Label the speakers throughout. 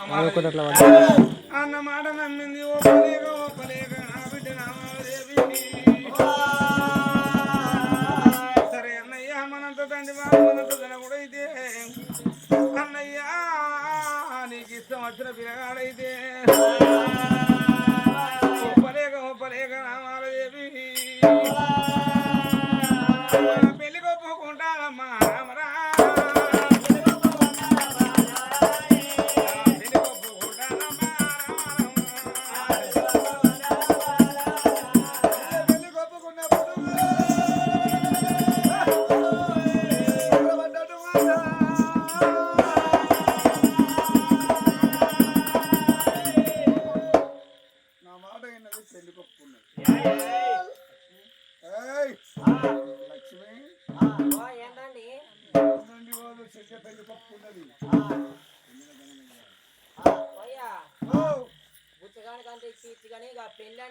Speaker 1: అన్న మాట నమ్మింది ఓ పలేక నా బిడ్డ నామాదేవి సరే అన్నయ్య మనంత తండ్రి బాబు కూడా అయితే అన్నయ్యా నీకు ఇష్టం వచ్చిన పిల్లగాడైతే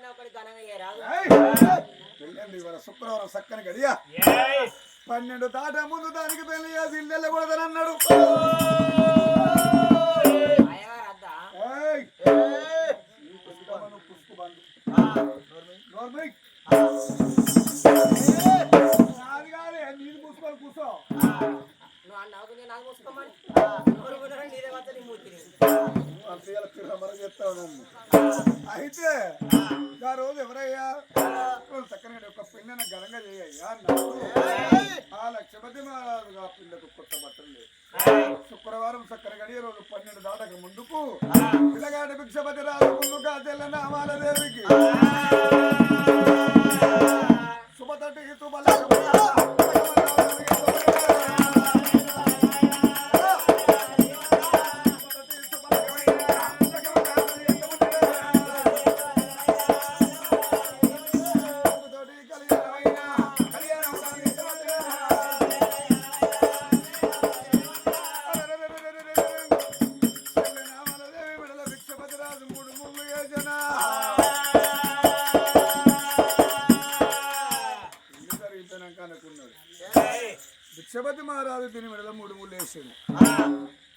Speaker 2: ఒకటి ఘనంగా చేయరాదు
Speaker 3: ఏయ్! పెళ్ళండి ఇవాళ శుక్రవారం చక్కని గడియా పన్నెండు తాట ముందు దానికి పెళ్ళి చేసి
Speaker 2: కూడా
Speaker 3: అన్నాడు అయితే ఆ రోజు ఎవరయ్యా రోజు చక్కని ఒక పెళ్ళైన ఘనంగా చేయ్యా అన్నాడు. ఆ లక్షపతి మహారాజు పిల్లకు కొత్త బట్టలు లేదు శుక్రవారం చక్కెర గడియ రోజు పన్నెండు దాటక ముందుకు పిల్లగాడి భిక్షపతి రాజు ముందుగా తెల్ల నామాల దేవికి. శుభతటికి మూడు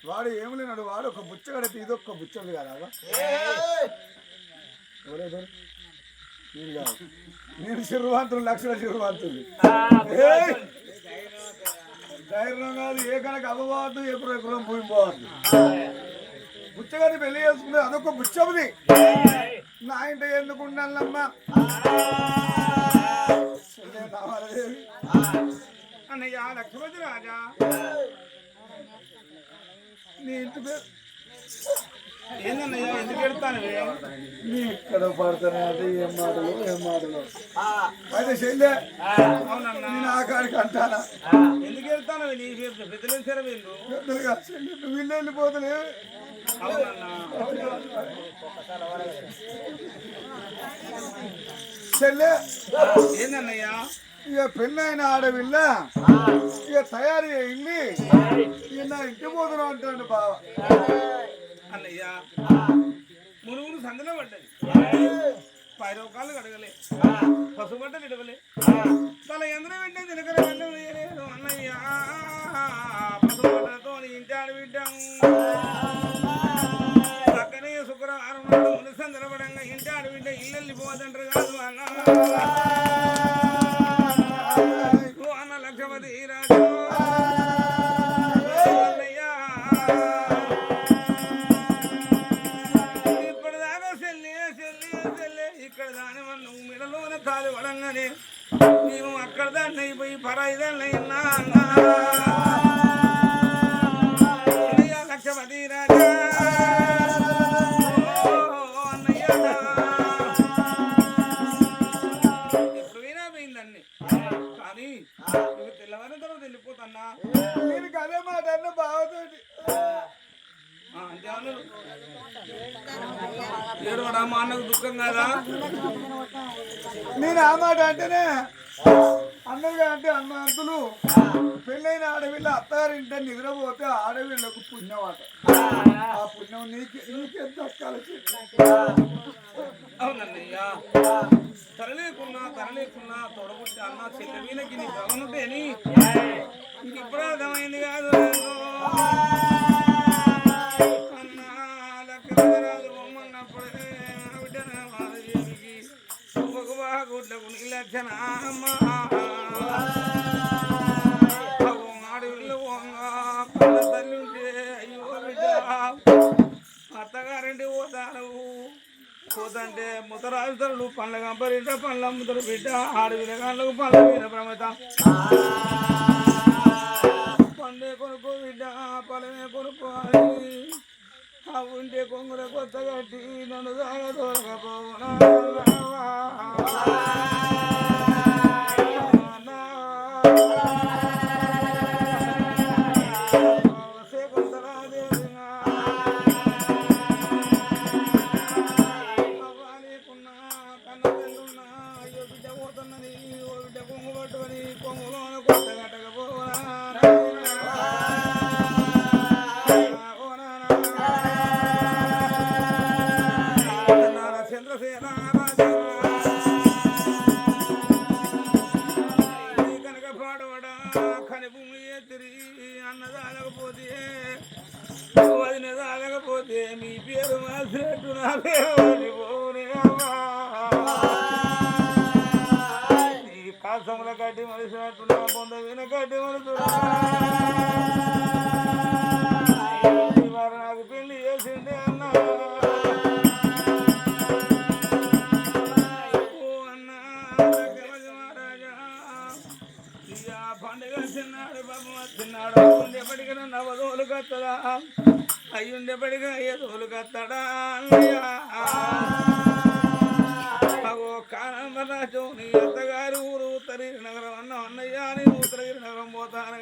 Speaker 3: వాడు ఏమి లేనాడు వాడు ఒక బుచ్చ కడితే ఇది ఒక్క బుచ్చ ఉంది కదా నేను కాదు. నేను శిరువాంతులు లక్షల శిరువాంతులు ధైర్యం కాదు ఏ కనుక అవ్వవద్దు ఎప్పుడు ఎప్పుడు భూమి పోవద్దు బుచ్చగాని పెళ్ళి చేసుకుంటే అదొక బుచ్చముది నా ఇంట ఎందుకు ఉండాలమ్మా?
Speaker 1: అన్నయ్య లక్ష్మణి రాజా?
Speaker 3: నీ ఇంటి పేరు
Speaker 1: ఏందన్నయ్య? ఎందుకు ఎడతాను
Speaker 3: నీ ఇక్కడ పడతానే అది ఏం మాటలు ఏం మాటలు. అయితే చెల్లె
Speaker 1: అవునన్నా.
Speaker 3: నేను ఆ కాడికి అంటానా?
Speaker 1: ఎందుకు వెళ్తాను నీ పెద్దలేసారా వీళ్ళు?
Speaker 3: పెద్దలుగా చెల్లె నువ్వు ఇల్లు వెళ్ళిపోతలే
Speaker 1: అవునన్నా.
Speaker 3: చెల్లె
Speaker 1: ఏందన్నయ్య?
Speaker 3: ఇక పెళ్ళైన ఆడవిల్ల ఇక తయారు అయింది ఇక నా ఇంటి పోతున్నావు అంటాడు బావ
Speaker 1: అన్నయ్య మునుగురు సందులో పడ్డది పై రూపాయలు కడగలే పసుబట్టలు ఇడవలే తల ఎందరో వెంటనే తినకర వెంటనే వేయలేదు అన్నయ్య పసుబట్టలతో ఇంటి ఆడ బిడ్డం పక్కనే శుక్రవారం నాడు మునిసం నిలబడంగా ఇంటి ఆడ బిడ్డ ఇల్లు వెళ్ళిపోదంటారు కాదు అన్న పడంగానే మేము అక్కడ దాన్ని అయిపోయి పరాయి దాన్ని అయినా అన్నయ్య ఏడవడా మా అన్నకు దుఃఖం కదా?
Speaker 3: నేను ఆ మాట అంటేనే అన్నగా అంటే అన్న అంతులు పెళ్ళైన ఆడవిల్ల అత్తారింట నిద్రపోతే ఆడవిళ్ళకు పుణ్యమాట ఆ పుణ్యం నీకే నీకెంత దక్కాలి
Speaker 1: అవునన్నయ్య. తరలేకున్నా తరలేకున్నా తొడగొట్టి అన్న చెల్లెమీనకి నీ భగవనుంటే అని ఇంక ఇప్పుడు అర్థమైంది కాదు. అత్తగారింటి పోతాను పోతంటే ముతరాజుతరుడు పండ్ల కంపరింట పండ్ల ముతరు బిడ్డ ఆడు కాళ్ళకు పండ్ల మీద ప్రమత. పండే కొనుక్కో బిడ్డ పొలమే కొనుక్కోవాలి ఉంటే కొంగుర కొత్త కట్టి నన్ను దాగ దొరకపోవునా ఇయ్యా పండుగ తిన్నాడు బాబు. తిన్నాడు ఉండేపటికైనా నవదోలు కత్తదా అయ్యుండేపటిగా ఏదోలు కత్తడా? అన్నయ్యా. అగో కానమరాజు నీ అత్తగారి ఊరు ఉత్తరగిరి నగరం అన్న అన్నయ్య. నేను ఉత్తరగిరి నగరం పోతాను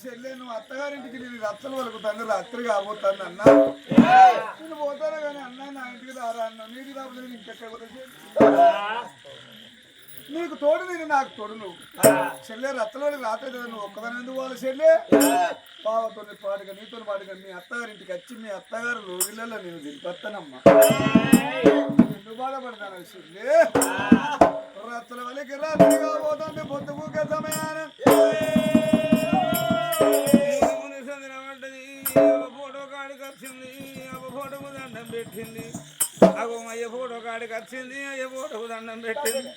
Speaker 1: చెల్లెను
Speaker 3: నువ్వు అత్తగారింటికి నేను రచ్చలు వరకు తండ్రి రాత్రి కాబోతాను అన్న. నేను పోతాను కానీ అన్న నా ఇంటికి రారా అన్న. నీటి రాకపోతే నేను ఇంకెక్కడ నీకు తోడు నేను నాకు తోడు నువ్వు. చెల్లె రత్తలోకి రాలేదు నువ్వు ఒక్కదాని ఎందుకు వాళ్ళు చెల్లె? పావతో పాటుగా నీతో పాటుగా మీ అత్తగారింటికి వచ్చి మీ అత్తగారు రోజులలో నేను దింపేస్తానమ్మా నువ్వు బాధపడతాను చెల్లె. రచ్చల వలికి రాత్రిగా పోతుంది పొద్దుకు సమయానం.
Speaker 1: పెట్టింది. అగో అయ్య ఫోటో కాడికి వచ్చింది. అయ్య ఫోటోకు దండం పెట్టింది.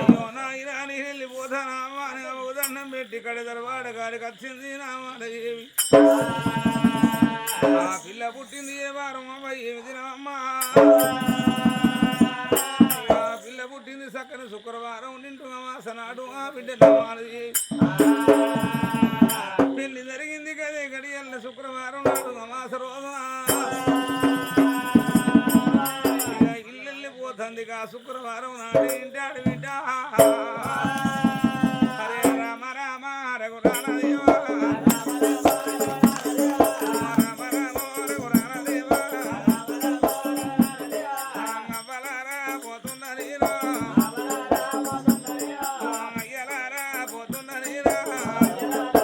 Speaker 1: అయ్యో నా ఇరాని వెళ్ళిపోతానా అమ్మా అని ఆమెకు దండం పెట్టి ఇక్కడ దర్వాడ కాడికి వచ్చింది నా మాట ఏమి? ఆ పిల్ల పుట్టింది ఏ వారం అమ్మ? ఏమి తినమ్మా పిల్ల పుట్టింది చక్కని శుక్రవారం నింటు మాసనాడు. ఆ బిడ్డ నమ్మాలి శుక్రవారం నాడు ఇంటాడు బిడ్డ. హరే రామ రామ రఘురామ దేవా. రామ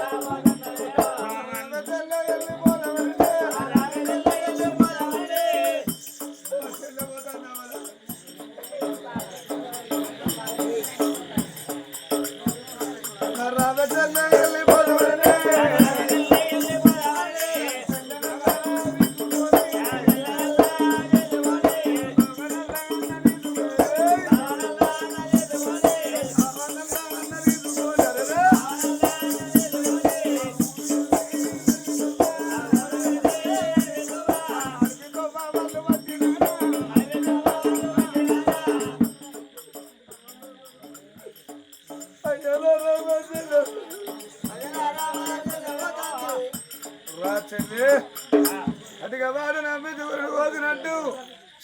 Speaker 3: అటుగా వాడు నా మీద వదినట్టు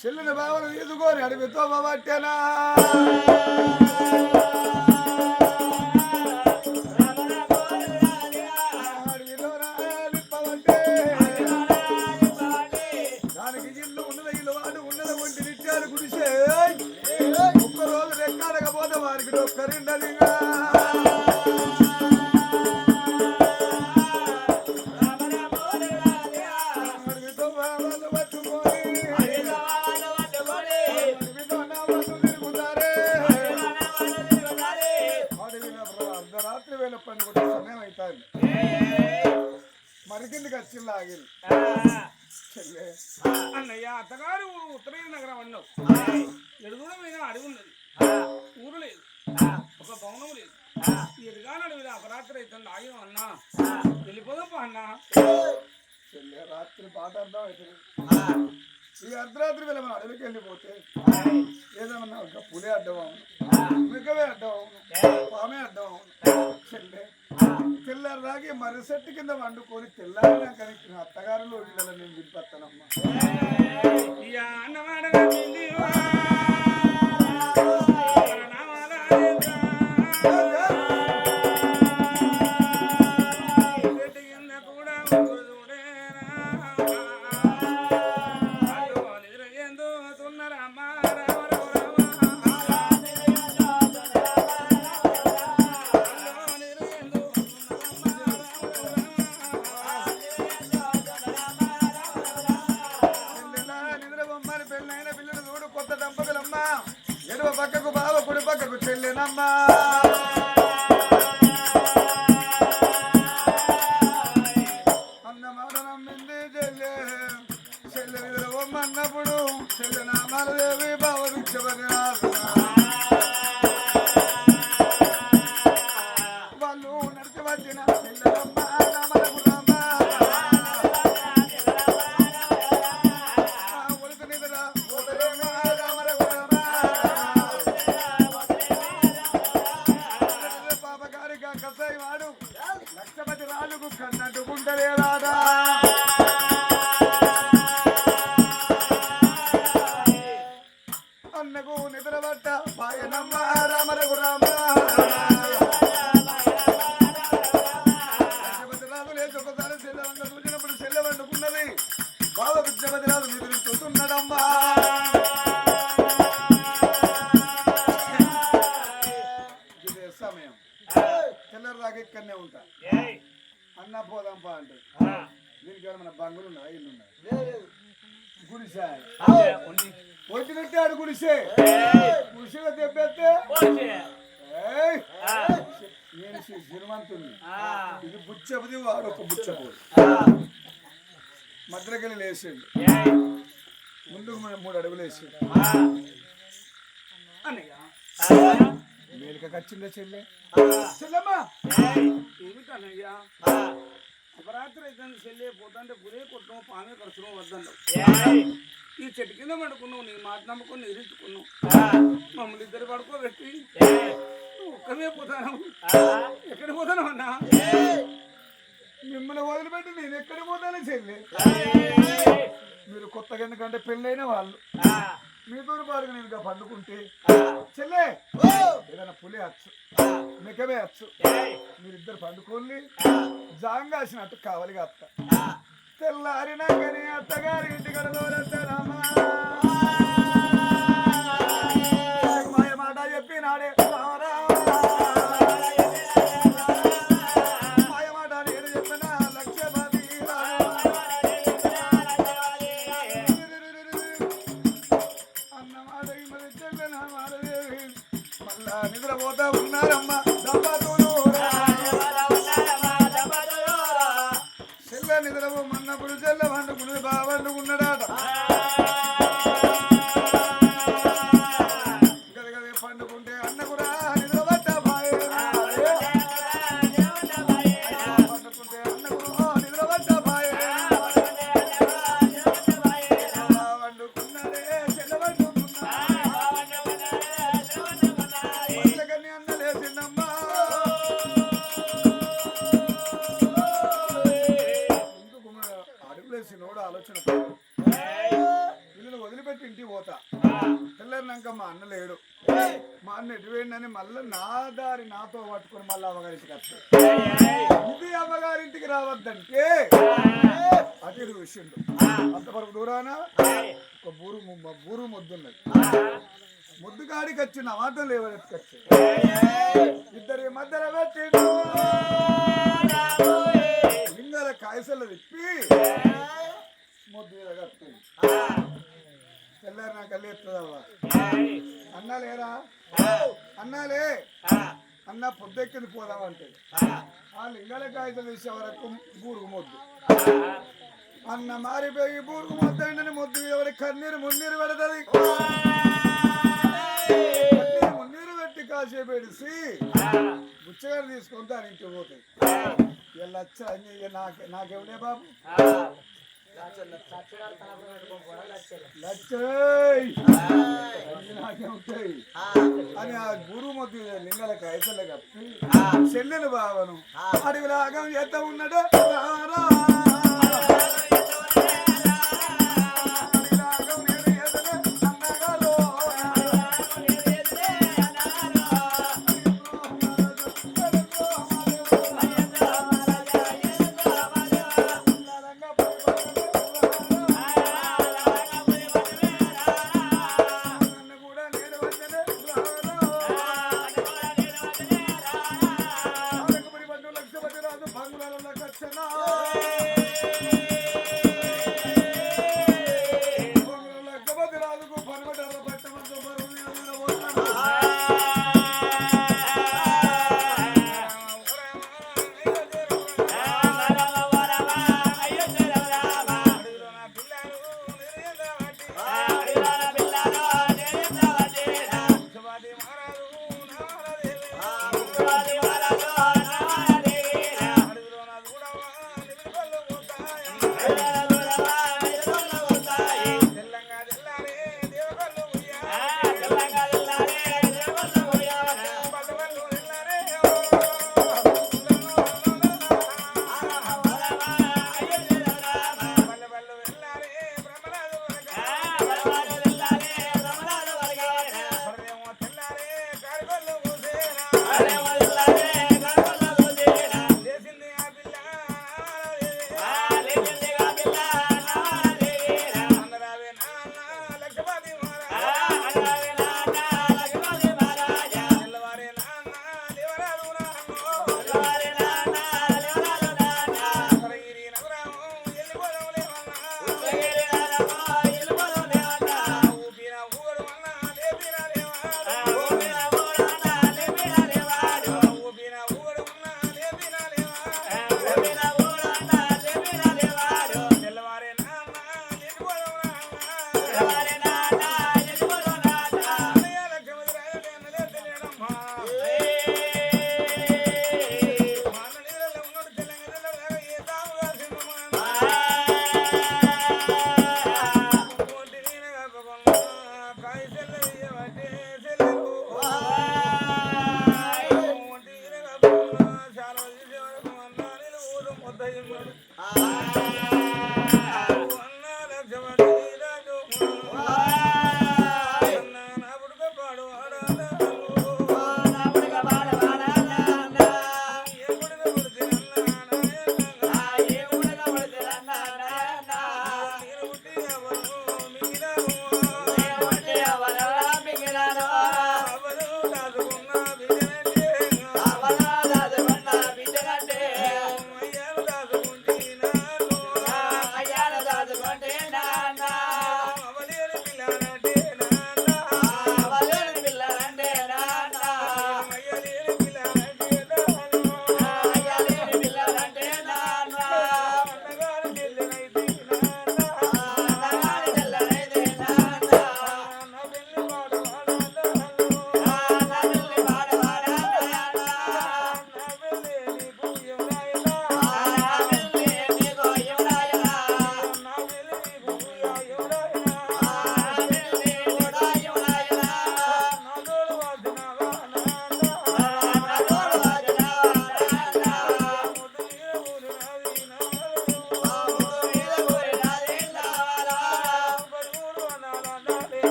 Speaker 3: చెల్లిన
Speaker 1: బావలు తీసుకొని అడిగి తోబట్టేనా నగరం అన్నావు ఎడుగుడ మీద అడవి ఉన్నది ఊరు లేదు ఒక భవనం లేదు ఎదుగాని అడవిలో అపరాత్రి అవుతుంది ఆగిన అన్నా వెళ్ళిపోదాం అన్నా
Speaker 3: చెల్లె రాత్రి పాట అర్థం అవుతుంది ఈ అర్ధరాత్రి వేళ మనం అడవికి వెళ్ళిపోతే ఏదన్నా ఒక పులి అడ్డం అవును మిగవే అడ్డం అవును పామే అడ్డం అవును చెల్లె తెల్లారి రాగి కింద వండుకొని తెల్లారినాక కనిపి నా అత్తగారులో ఇళ్ళ నేను విడిపత్తానమ్మా లక్షపతి రాజుకు కన్నట్టుకుంటలేరాడా అన్నకు నిద్రబట్ట పాయనమ్మ రామరకు రామ లేచిండు ముందుకు మనం మూడు అడుగులు వేసిండు.
Speaker 1: అన్నయ్య.
Speaker 3: మేలుకకి వచ్చిందే చెల్లె? చెల్లెమ్మా!
Speaker 1: ఏమిటన్నయ్యా? అపరాత్రి అయితే చెల్లి పోతుంటే గురే కొట్టడం పామే ఖర్చును వద్దన్నావు. ఈ చెట్టు కింద పడుకున్నావు నీ మాట నమ్ముకొని నిరించుకున్నావు మమ్మల్ని ఇద్దరు పడుకోబెట్టి ఒక్కమే పోతాను ఎక్కడ పోతాను అన్నా?
Speaker 3: మిమ్మల్ని వదిలిపెట్టి నేను ఎక్కడికి పోతానే చెల్లి? మీరు కొత్తగా ఎందుకంటే పెళ్ళైన వాళ్ళు. మీతో పాటుగా నేను ఇంకా పండుకుంటే చెల్లే ఏదైనా పులి అచ్చు మెకమే అచ్చు మీరిద్దరు పండుకోండి. జాంగాసినట్టు కావాలి అత్త. తెల్లారినాకని అత్తగారి ఇంటి రామా అన్న ఎటు మళ్ళీ నా దారి నాతో పట్టుకొని మళ్ళీ అమ్మగారింటికి వస్తాడు ఇది అమ్మగారింటికి రావద్దంటే అది విషయం అంతవరకు దూరాన? ఒక బూరు ము- బూరు ముద్దున్నది. ముద్దు కాడికి వచ్చిన నా మాత్రం లేవనెత్తుకొచ్చి ఇద్దరి మధ్యలో పెట్టిండు లింగాల కాయసలు తిప్పి ముద్దు మీద కట్టిండు తెల్లారి నాకు అల్లి ఎత్తుందవ్వా అన్నా లేరా? అన్నాలే. అన్న పొద్దెక్కింది పోదామంటే. ఆ. లింగాల కాయసలు తీసే వరకు బూరుగు ముద్దు. అన్న మారిపోయి బూరుగు ముద్దు అంటే ముద్దు. ఎవరి కన్నీరు మున్నీరు పెడతది? మున్నీరు పెట్టి కాసేపు పెడిసి బుచ్చగారు తీసుకొని దాని ఇంటికి పోతాయి. ఇలా నాకు నాకెవడే బాబు? అని ఆ గురు మొద్దు లింగల కైసల కప్పి చెల్లెలు బావను అడవి రాగం ఎంత ఉన్నాడు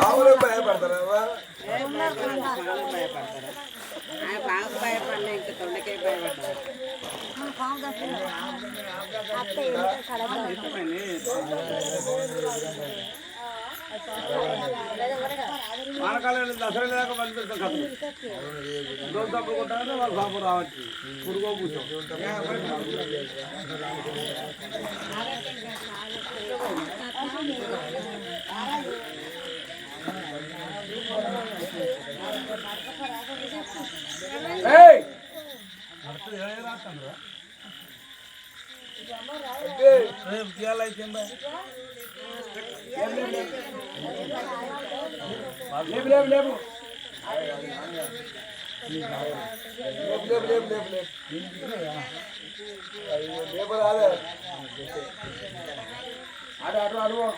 Speaker 4: ఆవులు భయపడతారా
Speaker 5: బాగా భయపడలే ఇంకా తొండకే భయపడ్డా
Speaker 1: మానకాలం దసరా దాకా పంపిస్తాం కథలు రోజు తప్పుడు కొట్టాలంటే వాళ్ళు పాపం రావచ్చు పురుగో కూర్చో
Speaker 4: లేవు లేవు లేవు labour Aadhaar aduh aduh aduh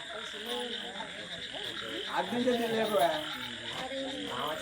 Speaker 4: aduh aduh aduh aduh Awas,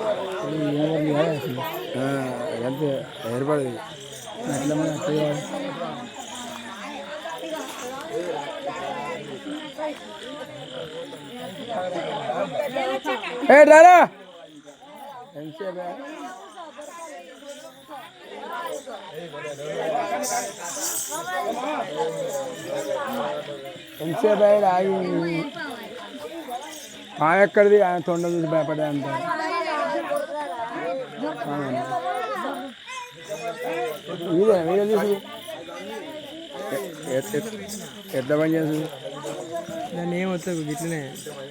Speaker 4: ఎంత ఏర్పడదు ఎట్లా మనం ఎట్లా చేయాలి ఏ రారా. ఎంతసేపు ఎంతసేపు అయ్యాడు ఆగి మా ఎక్కడిది? ఆయన తొండ చూసి భయపడే అంటారు వీడియో వీడియో తీసు. ఎట్లా పని చేస్తుంది దాన్ని ఏమొచ్చు ఇట్లనే.